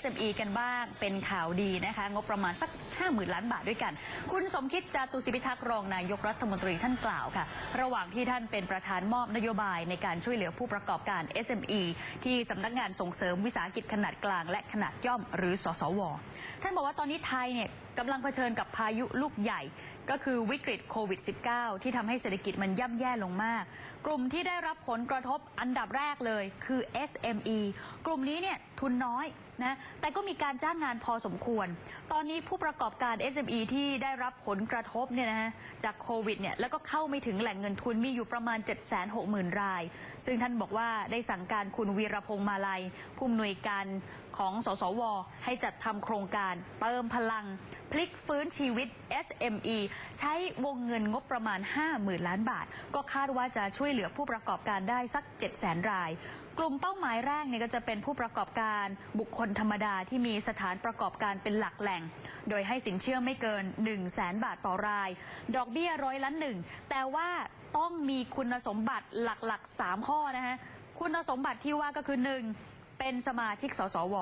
SME กันบ้างเป็นข่าวดีนะคะ งบประมาณสัก 50,000 ล้านบาทด้วยกัน คุณสมคิดจาตุศรีพิทักษ์รองนายกรัฐมนตรีท่านกล่าวค่ะ ระหว่างที่ท่านเป็นประธานมอบนโยบายในการช่วยเหลือผู้ประกอบการ SME ที่สำนักงานส่งเสริมวิสาหกิจขนาดกลางและขนาดย่อมหรือสสว ท่านบอกว่าตอนนี้ไทยเนี่ยกำลังเผชิญกับพายุลูกใหญ่ ก็คือวิกฤตโควิด -19 ที่ทำให้เศรษฐกิจมันย่ำแย่ลงมาก กลุ่มที่ได้รับผลกระทบอันดับแรกเลยคือ SME กลุ่มนี้เนี่ยทุนน้อยนะแต่ก็มีการจ้างงานพอสมควร ตอนนี้ผู้ประกอบการ SME ที่ได้รับผลกระทบเนี่ยนะฮะจากโควิดเนี่ยแล้วก็เข้าไม่ถึงแหล่งเงินทุนมีอยู่ประมาณ 760,000 ราย ซึ่งท่านบอกว่าได้สั่งการคุณวีรพงษ์มาลัย ผู้อำนวยการของสสว ให้จัดทำโครงการเติมพลังพลิกฟื้นชีวิต SME ใช้วงเงินงบประมาณ 50,000 ล้านบาท ก็คาดว่าจะช่วยเหลือผู้ประกอบการได้สัก 700,000 ราย กลุ่มเป้าหมายแรกเนี่ยก็จะเป็นผู้ประกอบการบุคคลธรรมดาที่มีสถานประกอบการเป็นหลักแหล่ง โดยให้สินเชื่อไม่เกิน 1 0 0 0 0แบาทต่อราย ดอกเบี้ยร้อยละหนึ่งแต่ว่าต้องมีคุณสมบัติหลักๆ 3 ข้อนะฮะคุณสมบัติที่ว่าก็คือ 1. เป็นสมาชิกสสว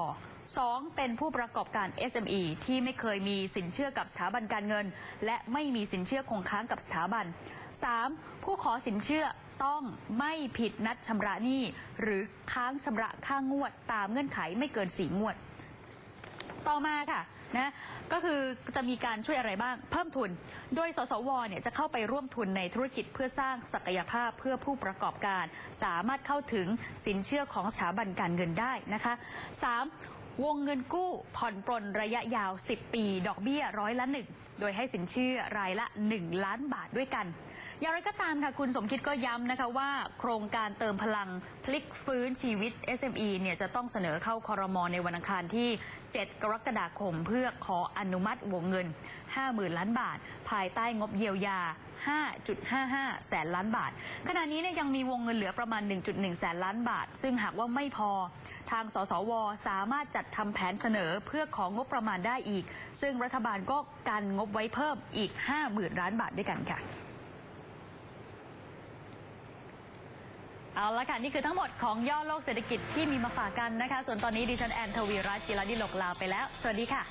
2. เป็นผู้ประกอบการ SME ที่ไม่เคยมีสินเชื่อกับสถาบันการเงิน และไม่มีสินเชื่อคงค้างกับสถาบัน 3. ผู้ขอสินเชื่อต้องไม่ผิดนัดชำระหนี้ หรือค้างชำระค่างวด ตามเงื่อนไขไม่เกิน 4 งวด ต่อมาค่ะ นะก็คือจะมีการช่วยอะไรบ้าง เพิ่มทุน โดยสสวเนี่ยจะเข้าไปร่วมทุนในธุรกิจเพื่อสร้างศักยภาพเพื่อผู้ประกอบการ สามารถเข้าถึงสินเชื่อของสถาบันการเงินได้นะคะ 3. วงเงินกู้ผ่อนปลนระยะยาว 10 ปี ดอกเบี้ยร้อยละหนึ่ง โดยให้สินเชื่อรายละ 1 ล้านบาทด้วยกัน อย่างไรก็ตามค่ะ คุณสมคิดก็ย้ำนะคะว่า โครงการเติมพลังพลิกฟื้นชีวิต SME เนี่ยจะต้องเสนอเข้าคอรมอในวันอังคารที่ 7 กรกฎาคม เพื่อขออนุมัติวงเงิน 50,000 ล้านบาท ภายใต้งบเยียวยา 5.55 แสนล้านบาท ขณะนี้เนี่ยยังมีวงเงินเหลือประมาณ 1.1 แสนล้านบาท ซึ่งหากว่าไม่พอ ทาง สสว สามารถจัดทำแผนเสนอเพื่อของงบประมาณได้อีก ซึ่งรัฐบาลก็กันงบไว้เพิ่มอีก 50,000ล้านบาทด้วยกันค่ะ เอาละค่ะ นี่คือทั้งหมดของย่อโลกเศรษฐกิจที่มีมาฝากกันนะคะ ส่วนตอนนี้ดิฉันแอนทวีรัตน์จิรดิลกลาไปแล้ว สวัสดีค่ะ